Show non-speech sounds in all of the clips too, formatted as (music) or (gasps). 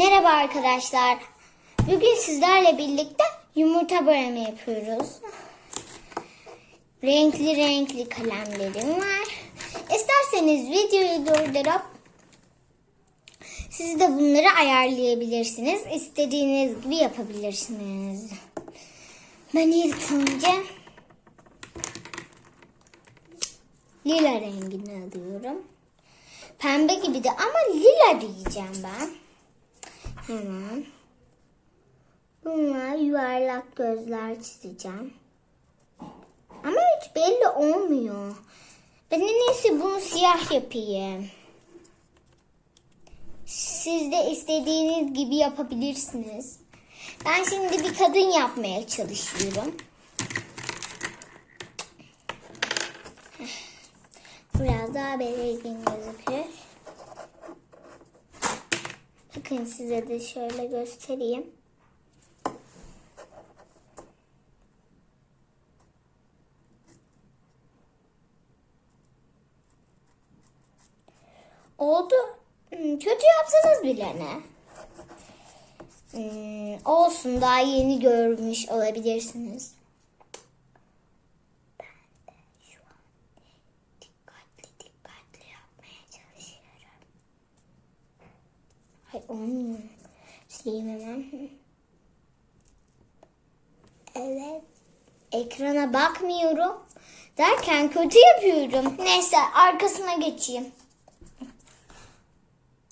Merhaba arkadaşlar. Bugün sizlerle birlikte yumurta boyama yapıyoruz. Renkli renkli kalemlerim var. İsterseniz videoyu durdurup siz de bunları ayarlayabilirsiniz. İstediğiniz gibi yapabilirsiniz. Ben ilk önce lila rengini alıyorum. Pembe gibi de ama lila diyeceğim ben. Hemen. Bunlar yuvarlak gözler çizeceğim. Ama hiç belli olmuyor. Ben en iyisi bunu siyah yapayım. Siz de istediğiniz gibi yapabilirsiniz. Ben şimdi bir kadın yapmaya çalışıyorum. Biraz daha belirgin gözüküyor. Bakın size de şöyle göstereyim. Oldu. Hmm, Kötü yapsanız bile ne? Hmm, olsun daha yeni görmüş olabilirsiniz. Ben de şu an dikkatli dikkatli yapmaya çalışıyorum. Ay olmuyor. Sileyim hemen. (laughs) Evet. Ekrana bakmıyorum. Derken kötü yapıyorum. Neyse arkasına geçeyim.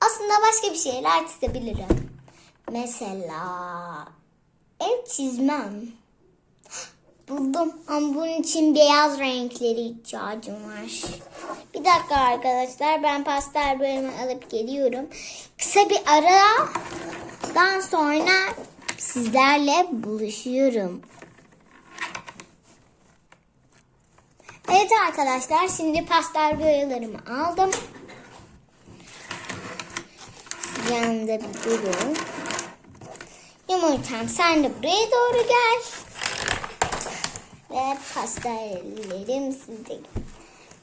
Aslında başka bir şeyler çizebilirim. Mesela ev çizmem. (gasps) Buldum ama bunun için beyaz renkleri ihtiyacım var. Bir dakika arkadaşlar ben pastel boyamı alıp geliyorum. Kısa bir aradan sonra sizlerle buluşuyorum. Evet arkadaşlar şimdi pastel boyalarımı aldım. Yanında bir durun. Yumurtam sen de buraya doğru gel. Ve pastellerim sizde.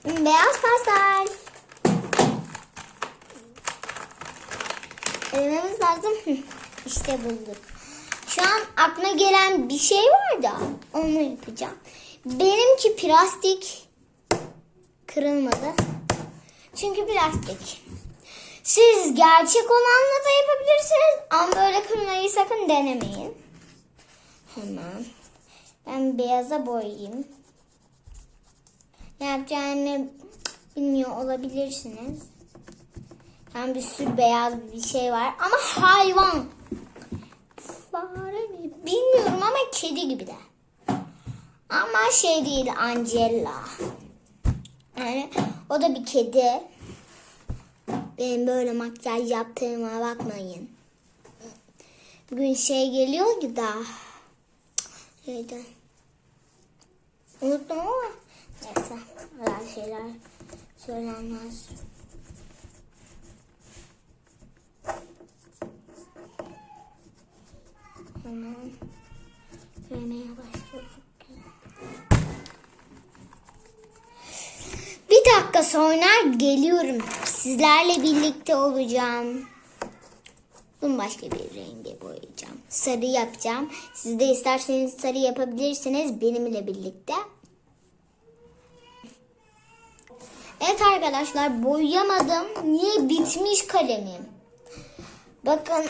Beyaz pastel. Elememiz lazım. İşte bulduk. Şu an aklıma gelen bir şey var da onu yapacağım. Benimki plastik kırılmadı. Çünkü plastik. Siz gerçek olanla da yapabilirsiniz ama böyle kırmayı sakın denemeyin. Hemen. Ben beyaza boyayayım. Ne yapacağımı bilmiyor olabilirsiniz. Tam bir sürü beyaz bir şey var ama hayvan. Fare mi? Bilmiyorum ama kedi gibi de. Ama şey değil Angela. Yani o da bir kedi. Benim böyle makyaj yaptığıma bakmayın. Bugün şey geliyor ki da. Neydi? Unuttum ama. Neyse. Öyle şeyler söylenmez. Hemen görmeye başladık. Bir dakika sonra geliyorum. Sizlerle birlikte olacağım. Bunu başka bir renge boyayacağım. Sarı yapacağım. Siz de isterseniz sarı yapabilirsiniz benimle birlikte. Evet arkadaşlar boyayamadım. Niye bitmiş kalemim? Bakın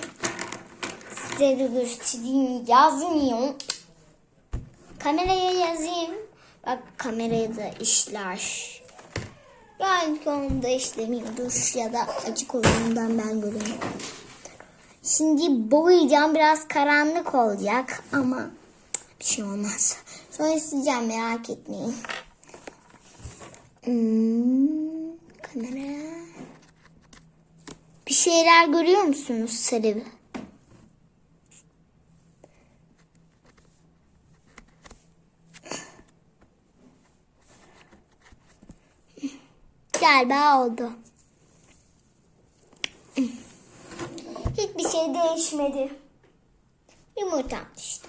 size de göstereyim. Yazmıyor. Kameraya yazayım. Bak kameraya da işler. Yani konuda işlemiyordur ya da açık olduğundan ben görüyorum. Şimdi boyayacağım biraz karanlık olacak ama bir şey olmaz. Sonra sileceğim merak etmeyin. Hmm, kamera. Bir şeyler görüyor musunuz sarı? Galiba oldu. Hiçbir şey değişmedi. Yumurtam işte.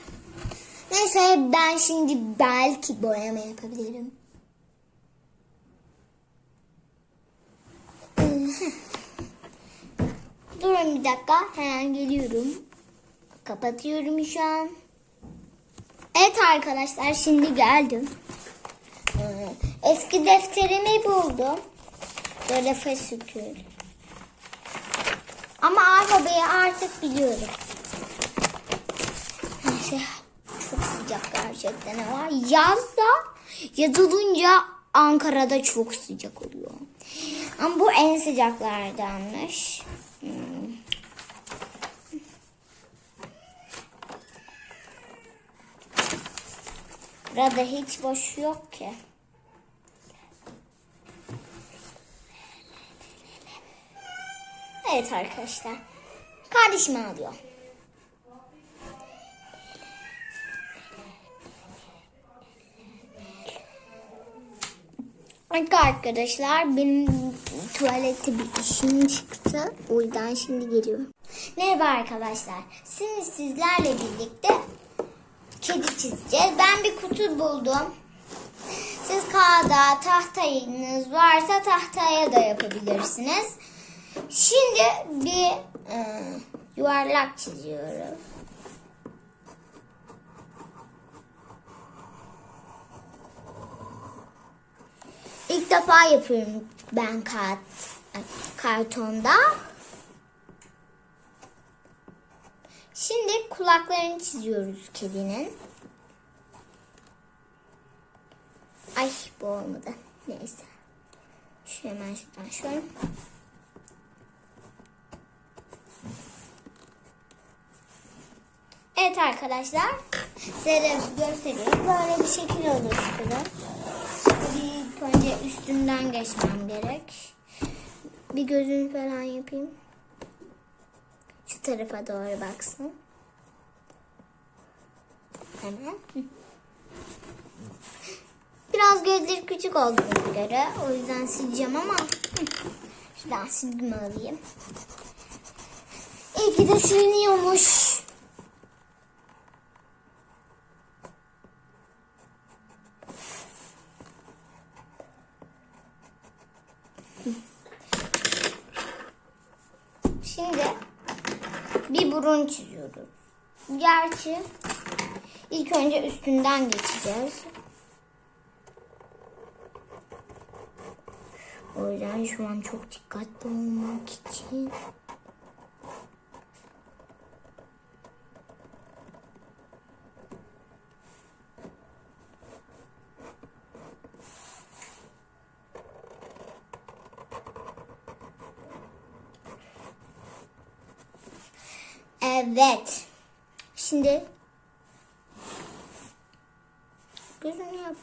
Neyse ben şimdi belki boyama yapabilirim. (laughs) Durun bir dakika. Hemen geliyorum. Kapatıyorum şu an. Evet arkadaşlar şimdi geldim. Ee, Eski defterimi buldum. Böyle fasikül. Ama alfabeyi artık biliyorum. Neyse çok sıcak gerçekten ama yazda yaz olunca Ankara'da çok sıcak oluyor. Ama bu en sıcaklardanmış. Hmm. Burada hiç boş yok ki. Evet arkadaşlar. Kardeşim ağlıyor. Arkadaşlar benim tuvalette bir işim çıktı. O yüzden şimdi geliyorum. Merhaba arkadaşlar. Şimdi sizlerle birlikte kedi çizeceğiz. Ben bir kutu buldum. Siz kağıda tahtayınız varsa tahtaya da yapabilirsiniz. Şimdi bir e, yuvarlak çiziyorum. İlk defa yapıyorum ben kağıt kartonda. Şimdi kulaklarını çiziyoruz kedinin. Ay bu olmadı. Neyse. Şu hemen şuradan şöyle. Evet arkadaşlar. Size göstereyim. Böyle bir şekil oluşturun. Bir önce üstünden geçmem gerek. Bir gözünü falan yapayım. Şu tarafa doğru baksın. Hemen. Biraz gözleri küçük olduğuna göre o yüzden sileceğim ama şuradan silgimi alayım. İyi ki de siliniyormuş. Şimdi bir burun çiziyoruz. Gerçi ilk önce üstünden geçeceğiz. O yüzden şu an çok dikkatli olmak için Evet. Şimdi gözünü yap.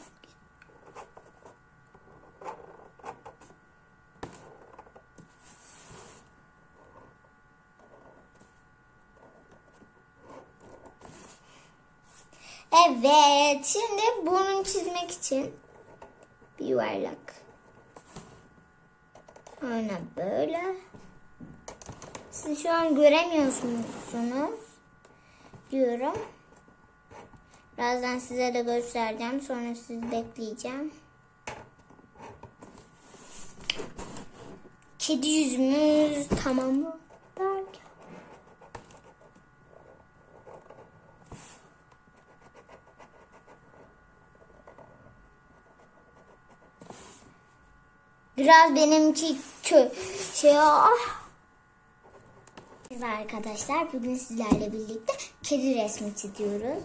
Evet. Şimdi burun çizmek için bir yuvarlak. Aynen böyle. Siz şu an göremiyorsunuz diyorum. Birazdan size de göstereceğim. Sonra sizi bekleyeceğim. Kedi yüzümüz tamam mı? Derken. Biraz benimki kö şey ah. Merhaba arkadaşlar. Bugün sizlerle birlikte kedi resmi çiziyoruz.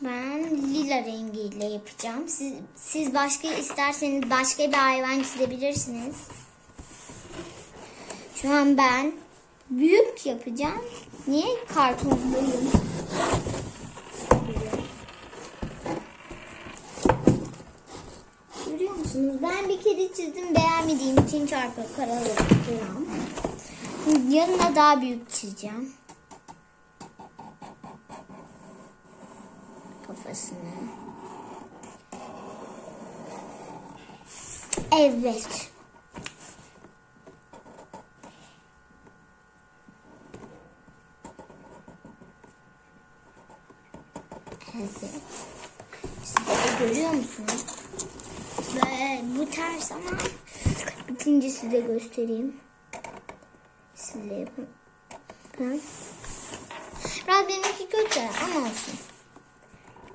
Ben lila rengiyle yapacağım. Siz, siz başka isterseniz başka bir hayvan çizebilirsiniz. Şu an ben büyük yapacağım. Niye? Kartondayım. Görüyor musunuz? Ben bir kedi çizdim beğenmediğim için çarpı karalıyorum. Yanına daha büyük çizeceğim. Kafasını. Evet. Evet. Siz de görüyor musunuz? Ve bu ters ama bitince size göstereyim. Sizle yapın. Ben. Biraz kötü ama olsun.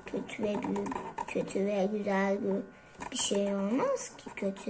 Kötü ve büyük, kötü ve güzel bir şey olmaz ki kötü.